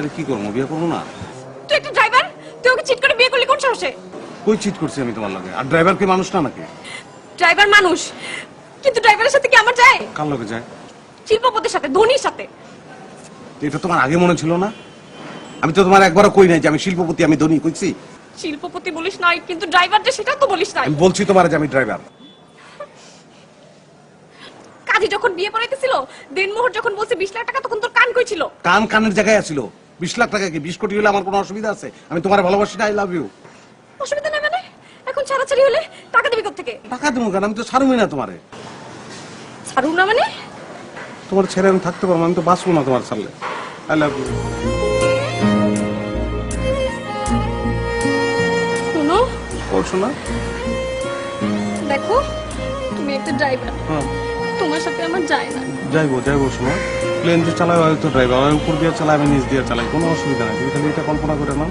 তাহলে কি করব? বিয়ে করব না? তুই একটা ড্রাইভার তুই ওকে চিট করে বিয়ে করলি? কোন সাহসে? কই চিট করছি আমি তোমার লগে? আর ড্রাইভার কি মানুষ না নাকি? ড্রাইভার মানুষ। কিন্তু ড্রাইভারের সাথে কি আমার যায়? কার লগে যায়? শিল্পপতির সাথে ধোনির সাথে। এটা তোমার আগে মনে ছিল না? আমি তো তোমার একবারও কই নাই যে আমি শিল্পপতি আমি ধনী কইছি? শিল্পপতি বলিস নাই কিন্তু ড্রাইভার যে সেটা তো বলিস নাই। আমি বলছি তোমার যে আমি ড্রাইভার কাজী যখন বিয়ে পড়াইতেছিল দিনমোহর যখন বলছে বিশ লাখ টাকা তখন তোর কান কই ছিল? কান কানের জায়গায় আছিল। বিশ লাখ টাকা কি? বিশ কোটি হলে আমার কোনো অসুবিধা আছে? আমি তোমার ভালোবাসি না আই লাভ ইউ অসুবিধা নেই মানে? এখন ছাড়াছাড়ি হলে টাকা দিবি থেকে টাকা দেবো কেন? আমি তো ছাড়বই না তোমারে। ছাড়ু না মানে? তোমার ছেড়ে আমি থাকতে পারব না, আমি তো বাঁচবো না তোমার ছাড়লে। আই লাভ ইউ শোনো। বলছো না দেখো তুমি একটা ড্রাইভার হ্যাঁ। তোমার সাথে আমার যায় না। যাইবো যাইবো শোনো প্লেন যে চালায় হয়তো ড্রাইভার উপর দিয়ে চালাবে আমি নিচ দিয়ে চালাই কোনো অসুবিধা নাই। তুমি খালি এটা কল্পনা করে নাও।